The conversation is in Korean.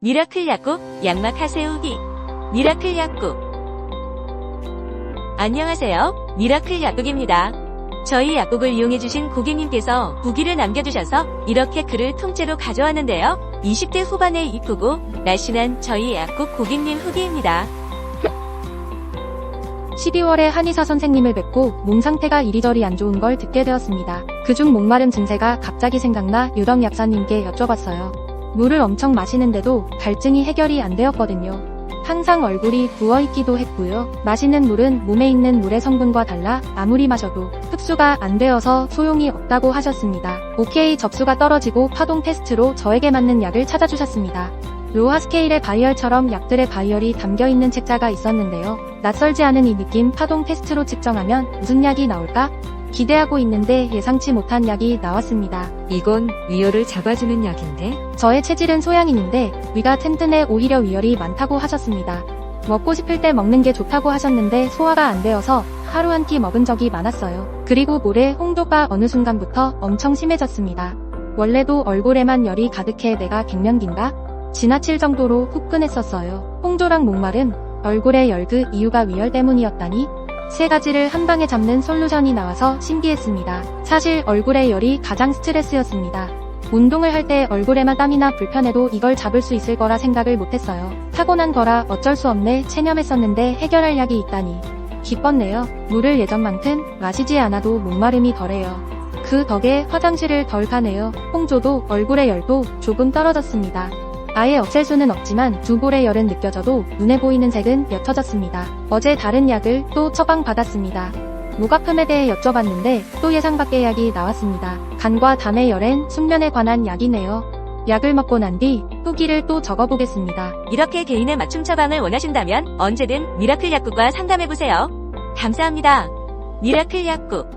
미라클 약국 양막 하세우기 미라클 약국 안녕하세요. 미라클 약국입니다. 저희 약국을 이용해주신 고객님께서 후기를 남겨주셔서 이렇게 글을 통째로 가져왔는데요. 20대 후반에 이쁘고 날씬한 저희 약국 고객님 후기입니다. 12월에 한의사 선생님을 뵙고 몸 상태가 이리저리 안 좋은 걸 듣게 되었습니다. 그중 목마름 증세가 갑자기 생각나 유덕 약사님께 여쭤봤어요. 물을 엄청 마시는데도 갈증이 해결이 안 되었거든요. 항상 얼굴이 부어있기도 했고요. 마시는 물은 몸에 있는 물의 성분과 달라 아무리 마셔도 흡수가 안 되어서 소용이 없다고 하셨습니다. 오케이 접수가 떨어지고 파동 테스트로 저에게 맞는 약을 찾아주셨습니다. 로하 스케일의 바이얼처럼 약들의 바이얼이 담겨있는 책자가 있었는데요. 낯설지 않은 이 느낌 파동 테스트로 측정하면 무슨 약이 나올까? 기대하고 있는데 예상치 못한 약이 나왔습니다. 이건 위열을 잡아주는 약인데 저의 체질은 소양인인데 위가 튼튼해 오히려 위열이 많다고 하셨습니다. 먹고 싶을 때 먹는 게 좋다고 하셨는데 소화가 안 되어서 하루 한 끼 먹은 적이 많았어요. 그리고 모래 홍도가 어느 순간부터 엄청 심해졌습니다. 원래도 얼굴에만 열이 가득해 내가 갱년기인가? 지나칠 정도로 후끈했었어요. 홍조랑 목마름, 얼굴에 열그 이유가 위열 때문이었다니? 세 가지를 한 방에 잡는 솔루션이 나와서 신기했습니다. 사실 얼굴에 열이 가장 스트레스였습니다. 운동을 할 때 얼굴에만 땀이나 불편해도 이걸 잡을 수 있을 거라 생각을 못했어요. 타고난 거라 어쩔 수 없네 체념했었는데 해결할 약이 있다니. 기뻤네요. 물을 예전만큼 마시지 않아도 목마름이 덜해요. 그 덕에 화장실을 덜 가네요. 홍조도 얼굴의 열도 조금 떨어졌습니다. 아예 없앨 수는 없지만 두 볼의 열은 느껴져도 눈에 보이는 색은 옅어졌습니다. 어제 다른 약을 또 처방받았습니다. 목 아픔에 대해 여쭤봤는데 또 예상 밖의 약이 나왔습니다. 간과 담의 열엔 숙면에 관한 약이네요. 약을 먹고 난 뒤 후기를 또 적어보겠습니다. 이렇게 개인의 맞춤 처방을 원하신다면 언제든 미라클 약국과 상담해보세요. 감사합니다. 미라클 약국